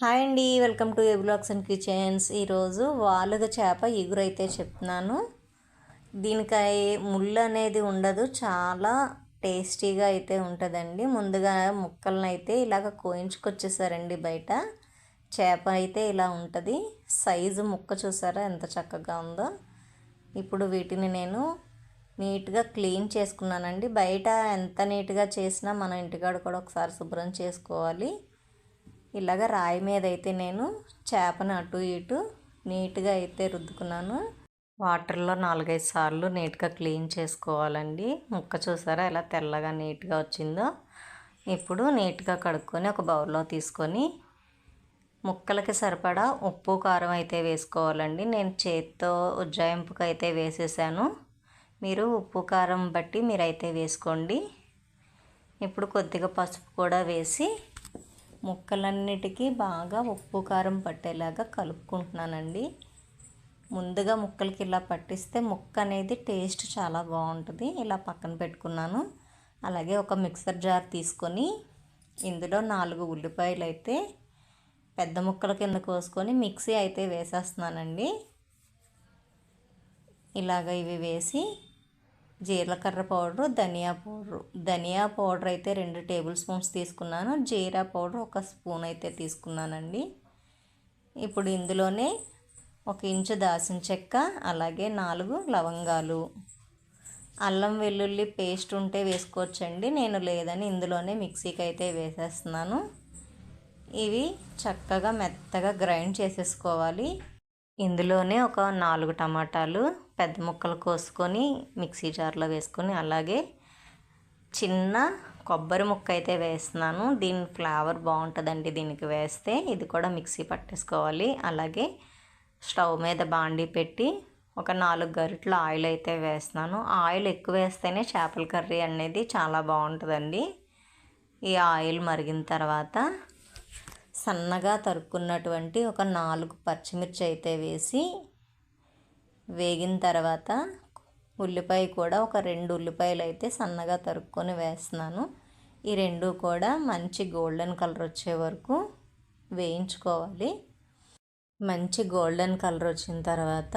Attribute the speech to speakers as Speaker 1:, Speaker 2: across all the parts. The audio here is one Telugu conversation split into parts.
Speaker 1: హాయ్ అండి వెల్కమ్ టు ఎబ్లాక్స్ అండ్ కిచెన్స్. ఈరోజు వాలుగ చేప ఎగురైతే చెప్తున్నాను. దీనికై ముళ్ళు అనేది ఉండదు చాలా టేస్టీగా అయితే ఉంటుందండి. ముందుగా ముక్కలను అయితే ఇలాగ కోయించుకొచ్చేసారండి బయట. చేప అయితే ఇలా ఉంటుంది. సైజు ముక్క చూసారా ఎంత చక్కగా ఉందో. ఇప్పుడు వీటిని నేను నీట్గా క్లీన్ చేసుకున్నానండి. బయట ఎంత నీట్గా చేసినా మన ఇంటికాడ కూడా ఒకసారి శుభ్రం చేసుకోవాలి. ఇలాగ రాయి మీద అయితే నేను చేపను అటు ఇటు నీట్గా అయితే రుద్దుకున్నాను. వాటర్లో నాలుగైదు సార్లు నీట్గా క్లీన్ చేసుకోవాలండి. ముక్క చూసారా ఎలా తెల్లగా నీట్గా వచ్చిందో? ఇప్పుడు నీట్గా కడుక్కొని ఒక బౌల్లో తీసుకొని ముక్కలకి సరిపడా ఉప్పు కారం అయితే వేసుకోవాలండి. నేను చేత్తో ఉజ్జాయింపుకి అయితే వేసేసాను. మీరు ఉప్పు కారం బట్టి మీరైతే వేసుకోండి. ఇప్పుడు కొద్దిగా పసుపు కూడా వేసి ముక్కలన్నిటికీ బాగా ఉప్పు కారం పట్టేలాగా కలుపుకుంటున్నానండి. ముందుగా ముక్కలకి ఇలా పట్టిస్తే ముక్క అనేది టేస్ట్ చాలా బాగుంటుంది. ఇలా పక్కన పెట్టుకున్నాను. అలాగే ఒక మిక్సర్ జార్ తీసుకొని ఇందులో నాలుగు ఉల్లిపాయలు అయితే పెద్ద ముక్కల కింద కోసుకొని మిక్సీ అయితే వేసేస్తున్నానండి. ఇలాగ ఇవి వేసి జీలకర్ర పౌడరు ధనియా పౌడరు. ధనియా పౌడర్ అయితే రెండు టేబుల్ స్పూన్స్ తీసుకున్నాను. జీరా పౌడర్ ఒక స్పూన్ అయితే తీసుకున్నానండి. ఇప్పుడు ఇందులోనే ఒక ఇంచు దాసిన చెక్క అలాగే నాలుగు లవంగాలు. అల్లం వెల్లుల్లి పేస్ట్ ఉంటే వేసుకోవచ్చండి. నేను లేదని ఇందులోనే మిక్సీకి అయితే వేసేస్తున్నాను. ఇవి చక్కగా మెత్తగా గ్రైండ్ చేసేసుకోవాలి. ఇందులోనే ఒక నాలుగు టమాటాలు పెద్ద ముక్కలు కోసుకొని మిక్సీ జార్లో వేసుకొని అలాగే చిన్న కొబ్బరి ముక్క అయితే వేస్తున్నాను. దీని ఫ్లేవర్ బాగుంటుందండి దీనికి వేస్తే. ఇది కూడా మిక్సీ పట్టేసుకోవాలి. అలాగే స్టవ్ మీద బాండీ పెట్టి ఒక నాలుగు గరిటలు ఆయిల్ అయితే వేస్తున్నాను. ఆయిల్ ఎక్కువ వేస్తేనే చేపల కర్రీ అనేది చాలా బాగుంటుందండి. ఈ ఆయిల్ మరిగిన తర్వాత సన్నగా తరుక్కున్నటువంటి ఒక నాలుగు పచ్చిమిర్చి అయితే వేసి వేగిన తర్వాత ఉల్లిపాయ కూడా ఒక రెండు ఉల్లిపాయలు అయితే సన్నగా తరుక్కొని వేస్తున్నాను. ఈ రెండు కూడా మంచి గోల్డెన్ కలర్ వచ్చే వరకు వేయించుకోవాలి. మంచి గోల్డెన్ కలర్ వచ్చిన తర్వాత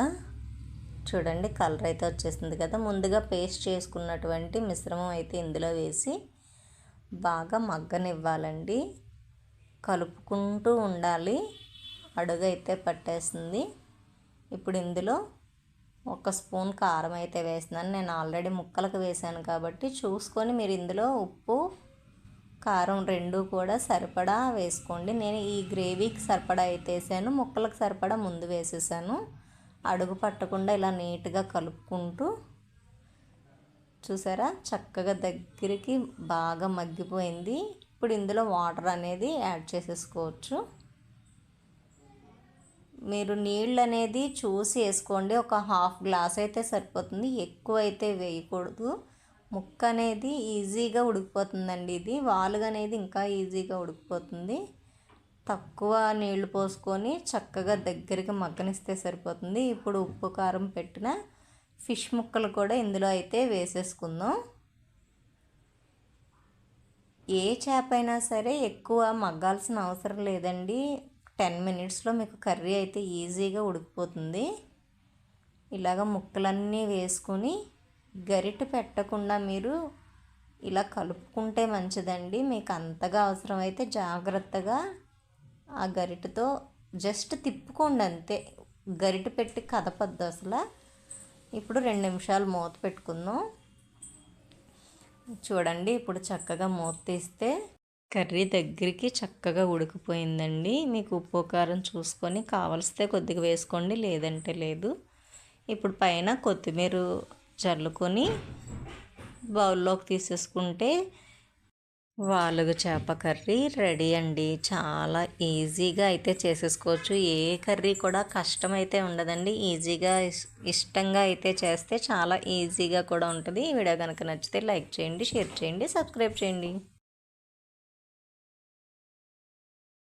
Speaker 1: చూడండి కలర్ అయితే వచ్చేసింది కదా. ముందుగా పేస్ట్ చేసుకున్నటువంటి మిశ్రమం అయితే ఇందులో వేసి బాగా మగ్గనివ్వాలండి. కలుపుకుంటూ ఉండాలి. అడుగు అయితే పట్టేస్తుంది ఇప్పుడు ఇందులో ఒక స్పూన్ కారం అయితే వేస్తున్నాను. నేను ఆల్రెడీ ముక్కలకు వేసాను కాబట్టి చూసుకొని మీరు ఇందులో ఉప్పు కారం రెండు కూడా సరిపడా వేసుకోండి. నేను ఈ గ్రేవీకి సరిపడా అయితే వేసాను. ముక్కలకు సరిపడా ముందు వేసేసాను. అడుగు పట్టకుండా ఇలా నీట్గా కలుపుకుంటూ చూసారా? చక్కగా దగ్గరికి బాగా మగ్గిపోయింది. ఇప్పుడు ఇందులో వాటర్ అనేది యాడ్ చేసేసుకోవచ్చు. మీరు నీళ్ళు అనేది చూసి వేసుకోండి. ఒక హాఫ్ గ్లాస్ అయితే సరిపోతుంది. ఎక్కువ అయితే వేయకూడదు. ముక్క అనేది ఈజీగా ఉడికిపోతుందండి ఇది. వాలుగా అనేది ఇంకా ఈజీగా ఉడికిపోతుంది. తక్కువ నీళ్ళు పోసుకొని చక్కగా దగ్గరికి మగ్గనిస్తే సరిపోతుంది. ఇప్పుడు ఉప్పు కారం పెట్టిన ఫిష్ ముక్కలు కూడా ఇందులో అయితే వేసేసుకుందాం. ఏ చేప అయినా సరే ఎక్కువ మగ్గాల్సిన అవసరం లేదండి. టెన్ మినిట్స్లో మీకు కర్రీ అయితే ఈజీగా ఉడికిపోతుంది. ఇలాగ ముక్కలన్నీ వేసుకొని గరిట పెట్టకుండా మీరు ఇలా కలుపుకుంటే మంచిదండి. మీకు అంతగా అవసరం అయితే జాగ్రత్తగా ఆ గరిటతో జస్ట్ తిప్పుకోండి అంతే. గరిట పెట్టి కదపద్దు అసలు. ఇప్పుడు రెండు నిమిషాలు మూత పెట్టుకుందాం. చూడండి ఇప్పుడు చక్కగా మూత తీస్తే కర్రీ దగ్గరికి చక్కగా ఉడికిపోయిందండి. మీకు ఉప్పు కారం చూసుకొని కావలిస్తే కొద్దిగా వేసుకోండి లేదంటే లేదు. ఇప్పుడు పైన కొత్తిమీర చల్లుకొని బౌల్లోకి తీసేసుకుంటే వాలుగ చేప కర్రీ రెడీ అండి. చాలా ఈజీగా అయితే చేసేసుకోవచ్చు. ఏ కర్రీ కూడా కష్టం అయితే ఉండదండి. ఈజీగా ఇష్టంగా అయితే చేస్తే చాలా ఈజీగా కూడా ఉంటుంది. ఈ వీడియో కనుక నచ్చితే లైక్ చేయండి షేర్ చేయండి సబ్స్క్రైబ్ చేయండి.